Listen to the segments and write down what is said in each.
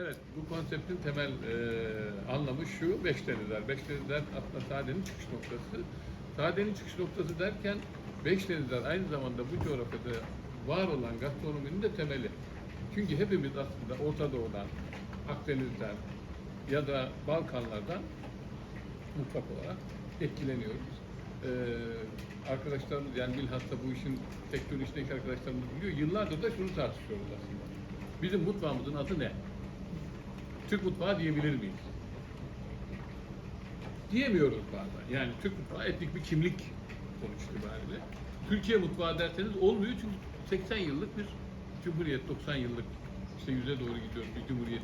Evet, bu konseptin temel e, anlamı şu, Beşdenizler. Beşdenizler aslında Sade'nin çıkış noktası. Sade'nin çıkış noktası derken Beşdenizler aynı zamanda bu coğrafyada var olan gastronominin de temeli. Çünkü hepimiz aslında Orta Doğu'dan, Akdeniz'den ya da Balkanlardan mutfak olarak etkileniyoruz. Ee, arkadaşlarımız yani bilhassa bu işin sektörün arkadaşlarımız biliyor. Yıllardır da şunu tartışıyoruz aslında. Bizim mutfağımızın adı ne? Türk mutfağı diyebilir miyiz? Diyemiyoruz bazen. Yani Türk mutfağı etnik bir kimlik sonuç itibariyle. Türkiye mutfağı derseniz olmuyor çünkü 80 yıllık bir cumhuriyet, 90 yıllık işte yüze doğru gidiyoruz bir cumhuriyet.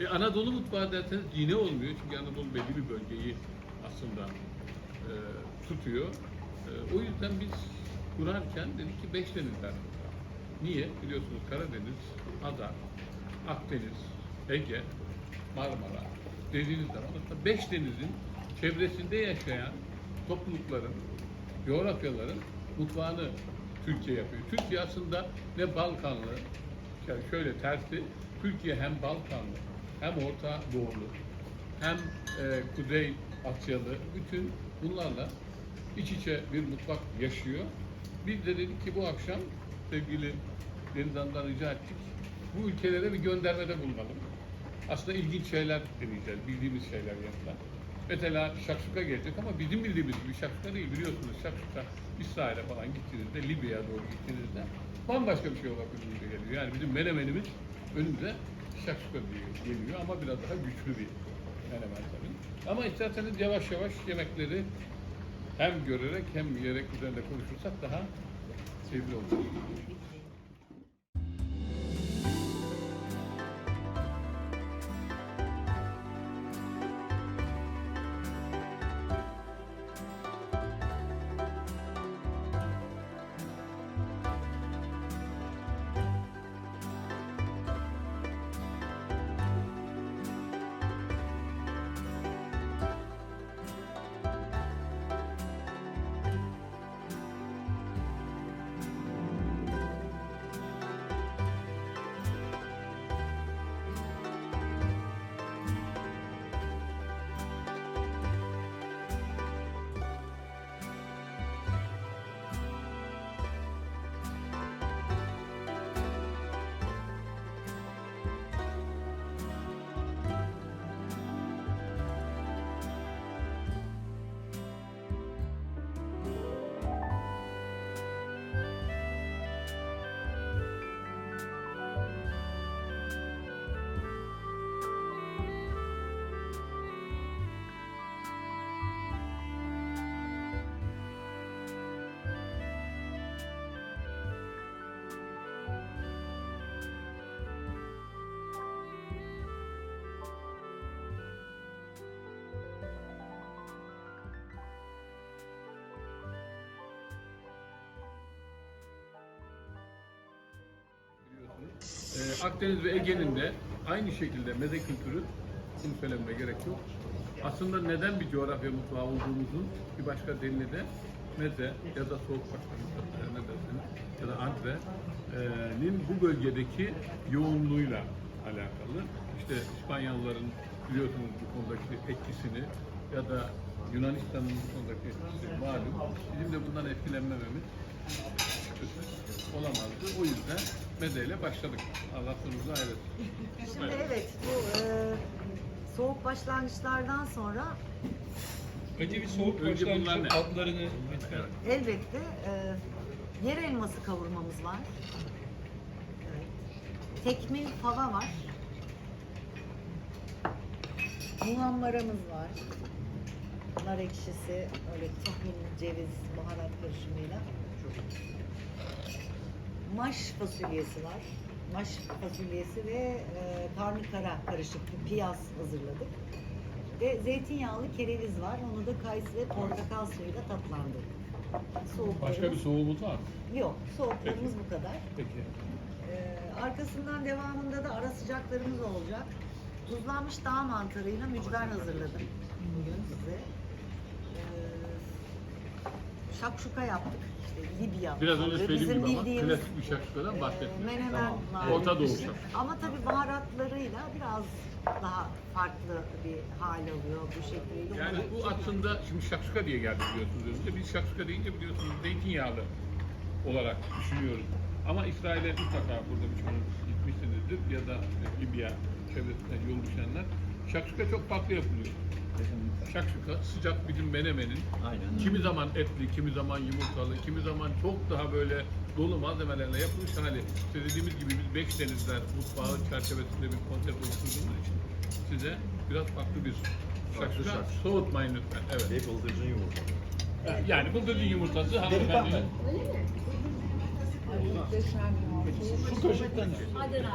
E, Anadolu mutfağı derseniz yine olmuyor çünkü Anadolu belli bir bölgeyi aslında e, tutuyor. E, o yüzden biz kurarken dedik ki beş. Niye? Biliyorsunuz Karadeniz, Ada, Akdeniz, Ege, Marmara dediğiniz zaman aslında beş denizin çevresinde yaşayan toplulukların, coğrafyaların mutfağını Türkiye yapıyor. Türkiye aslında ne Balkanlı, yani şöyle tersi, Türkiye hem Balkanlı, hem Orta Doğulu, hem e, Kuzey Asyalı, bütün bunlarla iç içe bir mutfak yaşıyor. Biz de dedik ki bu akşam sevgili Deniz Hanım'dan rica ettik. Bu ülkelere bir göndermede bulunalım. Aslında ilginç şeyler deneyeceğiz, bildiğimiz şeyler yanında. Mesela şakşuka gelecek ama bizim bildiğimiz gibi şakşuka değil biliyorsunuz şakşuka İsrail'e falan gittiğinizde, Libya'ya doğru gittiğinizde bambaşka bir şey olarak önümüze geliyor. Yani bizim menemenimiz önümüze şakşuka geliyor ama biraz daha güçlü bir menemen tabii. Ama isterseniz yavaş yavaş yemekleri hem görerek hem yiyerek üzerinde konuşursak daha sevgili olur. Ee, Akdeniz ve Ege'nin de aynı şekilde meze kültürü, bunu söylememe gerek yok. Aslında neden bir coğrafya mutfağı olduğumuzun bir başka delili de meze ya da soğuk başlangıçları ne dersiniz ya da antrenin bu bölgedeki yoğunluğuyla alakalı. İşte İspanyolların biliyorsunuz bu konudaki etkisini ya da Yunanistan'ın bu konudaki etkisi malum. Bizim de bundan etkilenmememiz olamazdı. O yüzden mezeyle başladık. Allah sonumuzu hayretsin. Şimdi evet bu e, soğuk başlangıçlardan sonra Önce bir soğuk Önce bunlar başlangıç ne? lütfen. Evet. elbette e, yer elması kavurmamız var. Evet. Tekmil fava var. Muhammaramız var. Nar ekşisi, öyle tahmin ceviz, baharat karışımıyla. Maş fasulyesi var. Maş fasulyesi ve e, karnıkara karışık bir piyaz hazırladık. Ve zeytinyağlı kereviz var. Onu da kayısı ve portakal suyuyla tatlandırdık. Soğuklarımız... Başka bir soğuğumuz var mı? Yok, soğuklarımız bu kadar. Peki. Ee, arkasından devamında da ara sıcaklarımız olacak. Tuzlanmış dağ mantarıyla mücver hazırladım bugün size. Ee, şakşuka yaptık. İşte Libya. Biraz önce söylediğim gibi ama bildiğimiz, klasik bir şarkıdan e, bahsetmiyorum. Menemen var. Orta Doğu şarkısı. Ama tabii baharatlarıyla biraz daha farklı bir hal alıyor bu şekliyle. Yani bu aslında şimdi şakşuka diye geldi biliyorsunuz önce. Biz şakşuka deyince biliyorsunuz zeytinyağlı olarak düşünüyoruz. Ama İsrail'e mutlaka burada birçoğunuz gitmişsinizdir ya da Libya çevresinden yol düşenler. Şakşuka çok farklı yapılıyor. Şakşuka sıcak bir menemenin Aynen. kimi zaman etli, kimi zaman yumurtalı, kimi zaman çok daha böyle dolu malzemelerle yapılmış hali. İşte dediğimiz gibi biz beş denizler mutfağı çerçevesinde bir konsept oluşturduğumuz için size biraz farklı bir şakşuka şakşuka. soğutmayın lütfen. Evet. Ve bıldırcın yumurta. Yani bu bıldırcın yumurtası hanımefendinin Şu kaşıktan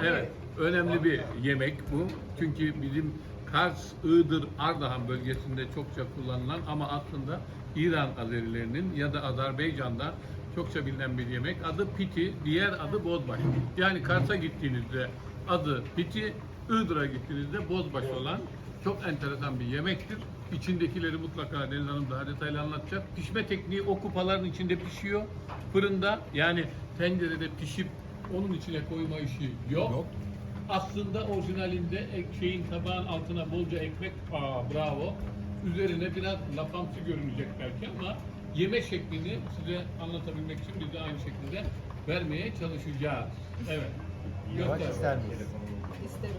Evet, önemli bir yemek bu. Çünkü bizim Kars, Iğdır, Ardahan bölgesinde çokça kullanılan ama aslında İran Azerilerinin ya da Azerbaycan'da çokça bilinen bir yemek. Adı piti, diğer adı bozbaş. Yani Kars'a gittiğinizde adı piti, Iğdır'a gittiğinizde bozbaş olan çok enteresan bir yemektir. İçindekileri mutlaka Deniz Hanım daha detaylı anlatacak. Pişme tekniği o kupaların içinde pişiyor. Fırında yani tencerede pişip onun içine koyma işi yok. Aslında orijinalinde şeyin tabağın altına bolca ekmek, aa bravo. Üzerine biraz lapamsı görünecek belki ama yeme şeklini size anlatabilmek için biz de aynı şekilde vermeye çalışacağız. Evet. Yavaş Göster. ister miyiz? İsterim.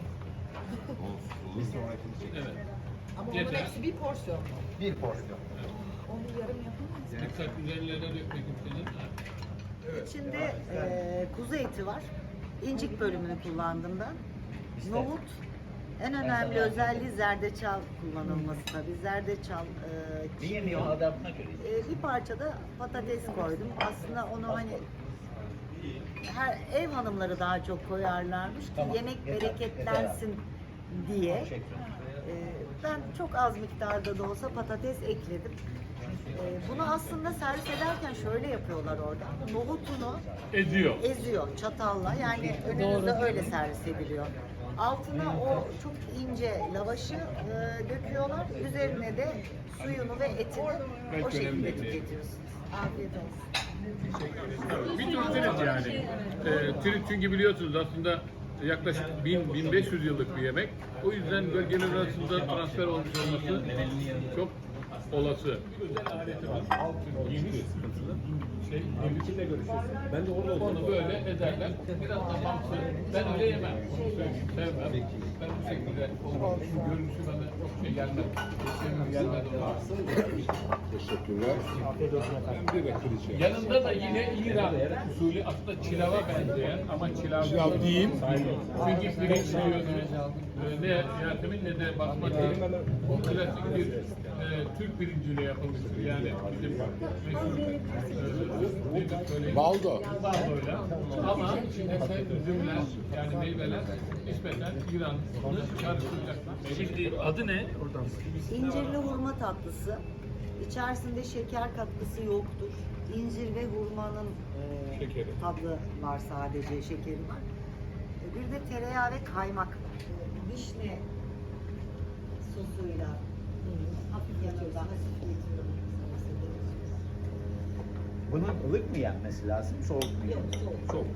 Evet. Ama Yeter. onun hepsi bir porsiyon. Bir porsiyon. Onu yarım yapamaz. Dikkat üzerlerine dökmek istedim. İçinde e, kuzu eti var. İncik bölümünü kullandım ben. Nohut. En önemli özelliği zerdeçal kullanılması tabii. Zerdeçal, e, kimyon. adamına göre. E, bir parça da patates koydum. Aslında onu hani her ev hanımları daha çok koyarlarmış ki Tamam, yemek yeter, bereketlensin diye. Teşekkür E, ben çok az miktarda da olsa patates ekledim. E, bunu aslında servis ederken şöyle yapıyorlar orada. Nohutunu Eziyor. eziyor çatalla. Yani önünüzde öyle servis ediliyor. Altına o çok ince lavaşı e, döküyorlar. Üzerine de suyunu ve etini o Belki şekilde önemli değil. tüketiyorsunuz. Afiyet olsun. Bir tür tirit yani. Ee, tirit çünkü biliyorsunuz aslında yaklaşık 1000-1500 yıllık bir yemek. O yüzden bölgeler arasında transfer olmuş olması çok olası. Özel aleti var. Geniş. Şey, kimle görüşüyorsun? Ben de orada Onu böyle ederler. Biraz da bamsı. Ben öyle yemem. Onu söyleyeyim. Sevmem. Ben bu şekilde olmaz. Şu görünüşü bana çok şey gelmez. Gelmez ona. Teşekkürler. Yanında da yine İran usulü aslında çilava benzeyen ama çilav, Pilav değil. Çünkü pirinç yiyordu. Ee, ne Yasemin ne de basmati. O klasik bir e, Türk pirinciyle yapılmıştır. Yani bizim meşhur e, nedir söyleyeyim? Baldo. Baldoyla. Ama üzümler yani meyveler nispeten İran'ı çağrıştıracaklar. Şimdi adı ne? Oradan. İncirli hurma tatlısı. İçerisinde şeker katkısı yoktur. İncir ve hurmanın e, Şekeri. tadı var sadece, şekeri var. E, Bir de tereyağı ve kaymak. Vişne sosuyla hafif yanında hafif getiriyorum. Bunun ılık mı yenmesi lazım, soğuk mu Yok, soğuk. Çok.